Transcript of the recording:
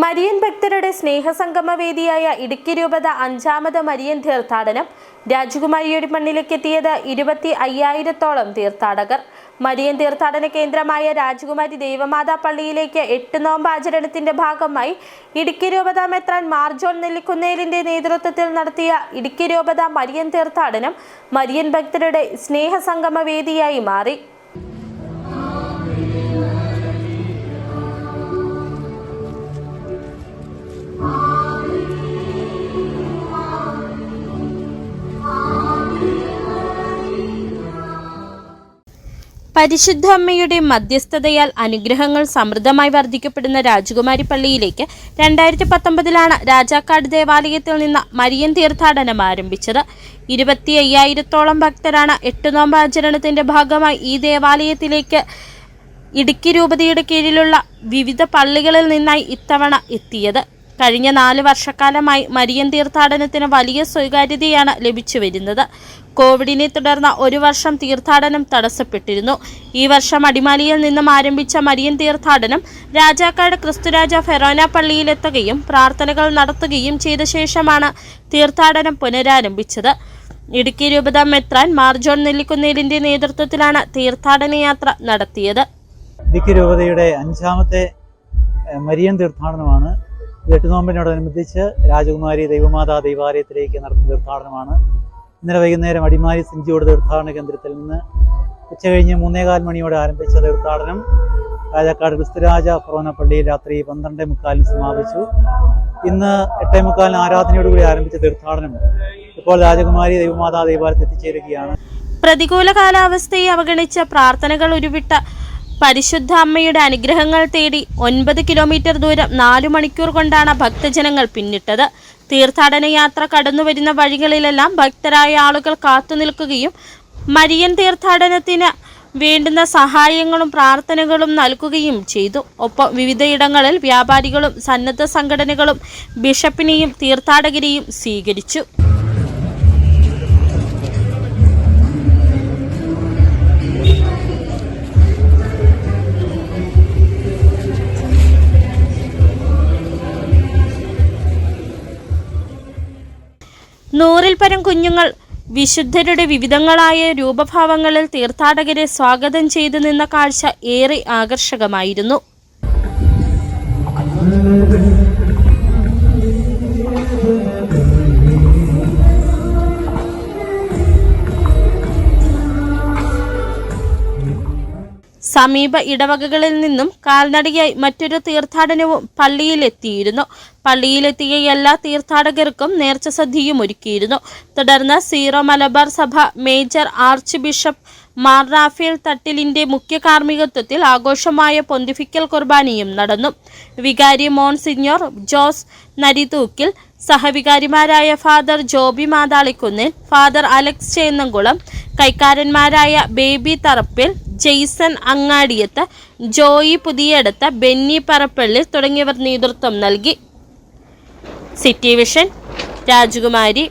Marian ഭക്തരുടെ സ്നേഹസംഗമ വേദിയായ ഇടുക്കി രൂപത അഞ്ചാമത് മരിയൻ തീർത്ഥാടനം രാജകുമാരിയുടെ മണ്ണിലേക്ക് എത്തിയത് ഇരുപത്തി അയ്യായിരത്തോളം തീർത്ഥാടകർ. മരിയൻ തീർത്ഥാടന കേന്ദ്രമായ രാജകുമാരി ദേവമാതാ പള്ളിയിലേക്ക് എട്ട് നോമ്പ് ആചരണത്തിന്റെ ഭാഗമായി ഇടുക്കി രൂപത മെത്രാൻ മാർജോൺ നെല്ലിക്കുന്നേലിന്റെ നേതൃത്വത്തിൽ നടത്തിയ ഇടുക്കി രൂപത മരിയൻ തീർത്ഥാടനം മരിയൻ ഭക്തരുടെ സ്നേഹസംഗമ വേദിയായി മാറി. പരിശുദ്ധ അമ്മയുടെ മധ്യസ്ഥതയാൽ അനുഗ്രഹങ്ങൾ സമൃദ്ധമായി വർദ്ധിക്കപ്പെടുന്ന രാജകുമാരി പള്ളിയിലേക്ക് രണ്ടായിരത്തി പത്തൊമ്പതിലാണ് രാജാക്കാട് ദേവാലയത്തിൽ നിന്ന് മരിയൻ തീർത്ഥാടനം ആരംഭിച്ചത്. ഇരുപത്തി അയ്യായിരത്തോളം ഭക്തരാണ് എട്ട് നോമ്പാചരണത്തിന്റെ ഭാഗമായി ഈ ദേവാലയത്തിലേക്ക് ഇടുക്കി രൂപതയുടെ കീഴിലുള്ള വിവിധ പള്ളികളിൽ നിന്നായി ഇത്തവണ എത്തിയത്. കഴിഞ്ഞ നാല് വർഷക്കാലമായി മരിയൻ തീർത്ഥാടനത്തിന് വലിയ സ്വീകാര്യതയാണ് ലഭിച്ചു വരുന്നത്. കോവിഡിനെ തുടർന്ന് ഒരു വർഷം തീർത്ഥാടനം തടസ്സപ്പെട്ടിരുന്നു. ഈ വർഷം അടിമാലിയിൽ നിന്നും ആരംഭിച്ച മരിയൻ തീർത്ഥാടനം രാജാക്കാട് ക്രിസ്തുരാജ ഫെറോന പള്ളിയിലെത്തുകയും പ്രാർത്ഥനകൾ നടത്തുകയും ചെയ്ത ശേഷമാണ് തീർത്ഥാടനം പുനരാരംഭിച്ചത്. ഇടുക്കി രൂപത മെത്രാൻ മാർജോൺ നെല്ലിക്കുന്നേലിന്റെ നേതൃത്വത്തിലാണ് തീർത്ഥാടന യാത്ര നടത്തിയത്. ഇടുക്കി രൂപതയുടെ അഞ്ചാമത്തെ മരിയൻ തീർത്ഥാടനമാണ് ഇത് എട്ട് നോമ്പിനോടനുബന്ധിച്ച് രാജകുമാരി ദൈവമാതാ ദൈവാലയത്തിലേക്ക് നടത്തുന്ന തീർത്ഥാടനമാണ്. ഇന്നലെ വൈകുന്നേരം അടിമാലി സിഞ്ചിയോട് തീർത്ഥാടന കേന്ദ്രത്തിൽ നിന്ന് ഉച്ചകഴിഞ്ഞ് മൂന്നേകാൽ മണിയോടെ ആരംഭിച്ച തീർത്ഥാടനം രാജാക്കാട് ക്രിസ്തുരാജ പള്ളിയിൽ രാത്രി പന്ത്രണ്ടേ മുക്കാലിന് സമാപിച്ചു. ഇന്ന് എട്ടേ മുക്കാലിന് ആരാധനയോടുകൂടി ആരംഭിച്ച തീർത്ഥാടനം ഇപ്പോൾ രാജകുമാരി ദൈവമാതാ ദൈവാലയത്തിൽ എത്തിച്ചേരുകയാണ്. പ്രതികൂല കാലാവസ്ഥയെ അവഗണിച്ച പ്രാർത്ഥനകൾ ഉരുവിട്ട പരിശുദ്ധ അമ്മയുടെ അനുഗ്രഹങ്ങൾ തേടി ഒൻപത് കിലോമീറ്റർ ദൂരം നാലു മണിക്കൂർ കൊണ്ടാണ് ഭക്തജനങ്ങൾ പിന്നിട്ടത്. തീർത്ഥാടന യാത്ര കടന്നുവരുന്ന വഴികളിലെല്ലാം ഭക്തരായ ആളുകൾ കാത്തുനിൽക്കുകയും മരിയൻ തീർത്ഥാടനത്തിന് വേണ്ടുന്ന സഹായങ്ങളും പ്രാർത്ഥനകളും നൽകുകയും ചെയ്തു. ഒപ്പം വിവിധയിടങ്ങളിൽ വ്യാപാരികളും സന്നദ്ധ സംഘടനകളും ബിഷപ്പിനെയും തീർത്ഥാടകരെയും സ്വീകരിച്ചു. നൂറിൽ പരം കുഞ്ഞുങ്ങൾ വിശുദ്ധരുടെ വിവിധങ്ങളായ രൂപഭാവങ്ങളിൽ തീർത്ഥാടകരെ സ്വാഗതം ചെയ്തു നിന്ന കാഴ്ച ഏറെ ആകർഷകമായിരുന്നു. സമീപ ഇടവകകളിൽ നിന്നും കാൽനടയായി മറ്റൊരു തീർത്ഥാടനവും പള്ളിയിലെത്തിയിരുന്നു. പള്ളിയിലെത്തിയ എല്ലാ തീർത്ഥാടകർക്കും നേർച്ച സദ്യയും ഒരുക്കിയിരുന്നു. തുടർന്ന് സീറോ മലബാർ സഭ major archbishop Mar Rafale തട്ടിലിന്റെ മുഖ്യ കാർമ്മികത്വത്തിൽ ആഘോഷമായ പൊന്തിഫിക്കൽ കുർബാനയും നടന്നു. വികാരി monsignor Jose Narithookil സഹവികാരിമാരായ father Joby Mathalikunnil father Alex Chennamkulam കൈക്കാരന്മാരായ Baby Tharappil Jaison Angadiyath Joy Puthiyadath Benny Parappally തുടങ്ങിയവർ നേതൃത്വം നൽകി. സിറ്റി വിഷൻ രാജകുമാരി